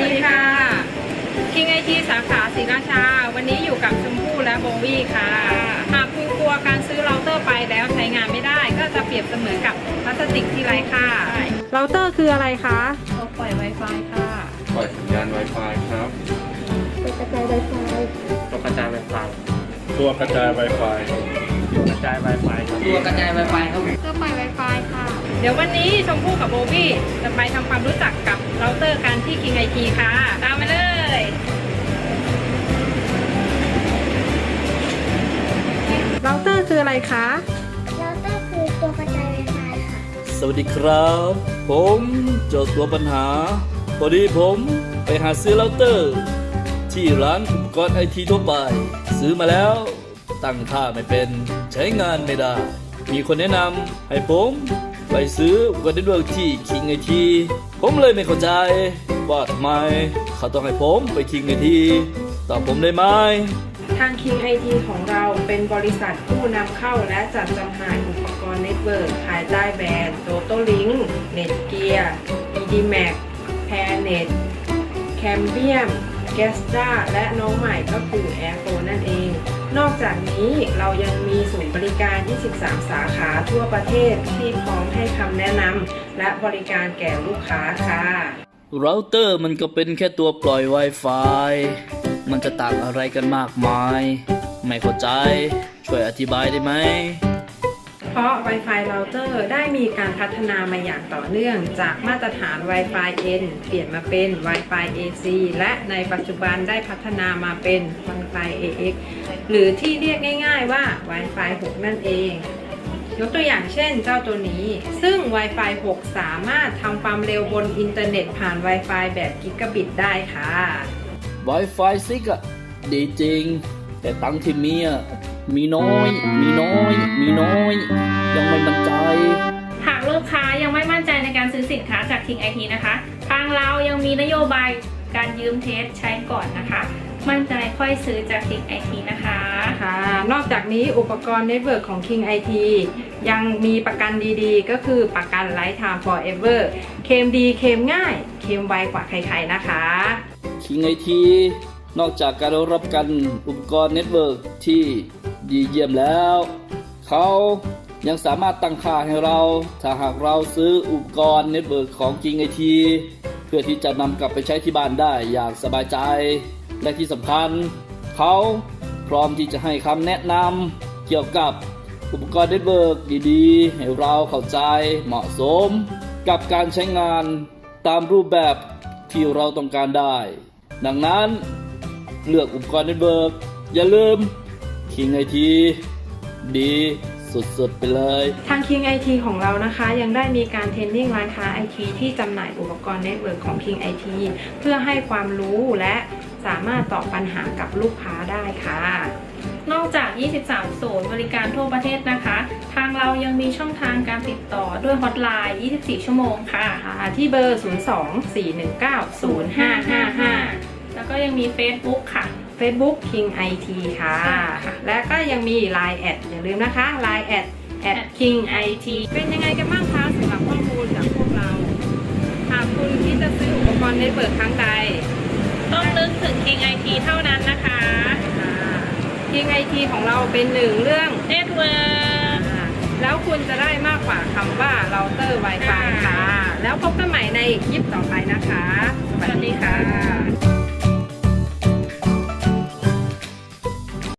ดีค่ะคิงไอทีสาขาศรีราชา วันนี้อยู่กับชมพู่และโบวี่ค่ะ หากคุณกลัวการซื้อเราเตอร์ไปแล้วใช้งานไม่ได้ ก็จะเปรียบเสมือนกับพลาสติกที่ไรค่ะเราเตอร์คืออะไรคะเราปล่อย Wi-Fi ค่ะ ปล่อยสัญญาณ Wi-Fi ครับตัวกระจาย Wi-Fi ตัวกระจาย Wi-Fi ตัวกระจาย Wi-Fi ตัวกระจาย Wi-Fi ครับตัวกระจาย Wi-Fi ครับตัวปล่อย Wi-Fi ค่ะ เดี๋ยววันนี้ชมพู่กับโบวี่จะไปทำความรู้จักกับ เราเตอร์กันที่ King IT ค่ะ ตามมาเลย เราเตอร์คืออะไรคะแล้วก็คือตัวกระจายไวไฟค่ะ สวัสดีครับ ผมเจ้าตัวปัญหา พอดีผมไปหาซื้อเราเตอร์ ที่ร้านอุปกรณ์ไอทีทั่วไป ซื้อมาแล้ว ตั้งค่าไม่เป็น ใช้งานไม่ได้ มีคนแนะนำให้ผม ไปซื้ออุปกรณ์เน็ตเวิร์กที่คิงไอที ผมเลยไม่เข้าใจ ว่าทำไม เขาต้องให้ผมไปคิงไอทีตอบผมได้ไหมทาง King IT ของเราเป็นบริษัทผู้นำเข้าและจัดจำหน่ายอุปกรณ์เน็ตเวิร์กภายใต้แบรนด์ Toto Link Netgear EDMAX Pairnet Cambium g a s t r a และน้องใหม่ก็คือ Airphone นั่นเอง นอกจากนี้เรายังมีศูนย์บริการ 23 สาขาทั่วประเทศที่พร้อมให้คำแนะนำและบริการแก่ลูกค้าค่ะเราเตอร์มันก็เป็นแค่ตัวปล่อย Wi-Fi มันจะต่างอะไรกันมากมาย ไม่เข้าใจ ช่วยอธิบายได้ไหม เพราะ Wi-Fi Router ได้มีการพัฒนามาอย่างต่อเนื่อง จากมาตรฐาน Wi-Fi N เปลี่ยนมาเป็น Wi-Fi AC และในปัจจุบันได้พัฒนามาเป็น Wi-Fi AX หรือที่เรียกง่ายๆว่า Wi-Fi 6 นั่นเอง ยกตัวอย่างเช่นเจ้าตัวนี้ ซึ่ง Wi-Fi 6 สามารถทำความเร็วบนอินเทอร์เน็ตผ่าน Wi-Fi แบบกิกะบิตได้ค่ะ Wi-Fi 6อะดีจริง แต่ตังค์ที่มีอะ มีน้อย มีน้อย มีน้อย ยังไม่มั่นใจ หากลูกค้ายังไม่มั่นใจในการซื้อสินค้าจาก King IT นะคะ ทางเรายังมีนโยบายการยืมเทสใช้ก่อนนะคะ มั่นใจค่อยซื้อจาก King IT นะคะ ค่ะนอกจากนี้อุปกรณ์เน็ตเวิร์กของ King IT ยังมีประกันดีๆ ก็คือประกัน Lifetime Forever เคลมดีเคลมง่ายเคลมไวกว่าใครๆนะคะคิงไอทีนอกจากการรับกันอุปกรณ์เน็ตเวิร์กที่ ดีเยี่ยมแล้ว เขายังสามารถตั้งค่าให้เราถ้าหากเราซื้ออุปกรณ์เน็ตเวิร์กของ King IT เพื่อที่จะนำกลับไปใช้ที่บ้านได้อย่างสบายใจ และที่สำคัญ เขาพร้อมที่จะให้คำแนะนำเกี่ยวกับอุปกรณ์เน็ตเวิร์กดีๆ ให้เราเข้าใจเหมาะสม กับการใช้งานตามรูปแบบที่เราต้องการได้ ดังนั้นเลือกอุปกรณ์เน็ตเวิร์กอย่าลืม King IT ดีสุดๆไปเลย ทาง King IT ของเรานะคะ ยังได้มีการเทรนนิ่งร้านค้า IT ที่จำหน่ายอุปกรณ์เน็ตเวิร์กของ King IT เพื่อให้ความรู้และสามารถตอบปัญหากับลูกค้าได้ค่ะ นอกจาก 23 ศูนย์บริการทั่วประเทศนะคะ ทางเรายังมีช่องทางการติดต่อด้วยฮอตไลน์ 24 ชั่วโมงค่ะค่ะที่เบอร์ 02-419-0555 แล้วก็ยังมี Facebook ค่ะ Facebook King IT ค่ะใช่ค่ะ และก็ยังมี Line แอดอย่าลืมนะคะ Line แอด at King IT เป็นยังไงกันบ้างคะสำหรับข้อมูลจากพวกเรา หากคุณคิดจะซื้ออุปกรณ์เน็ตเวิร์กครั้งใด ต้องนึกถึง King IT เท่านั้นนะคะ King IT ของเราเป็นหนึ่งเรื่อง Network อ่าแล้วคุณจะได้มากกว่าคำว่าเราเตอร์ Wi-Fi ค่ะ แล้วพบกันใหม่ในคลิปต่อไปนะคะ สวัสดีค่ะ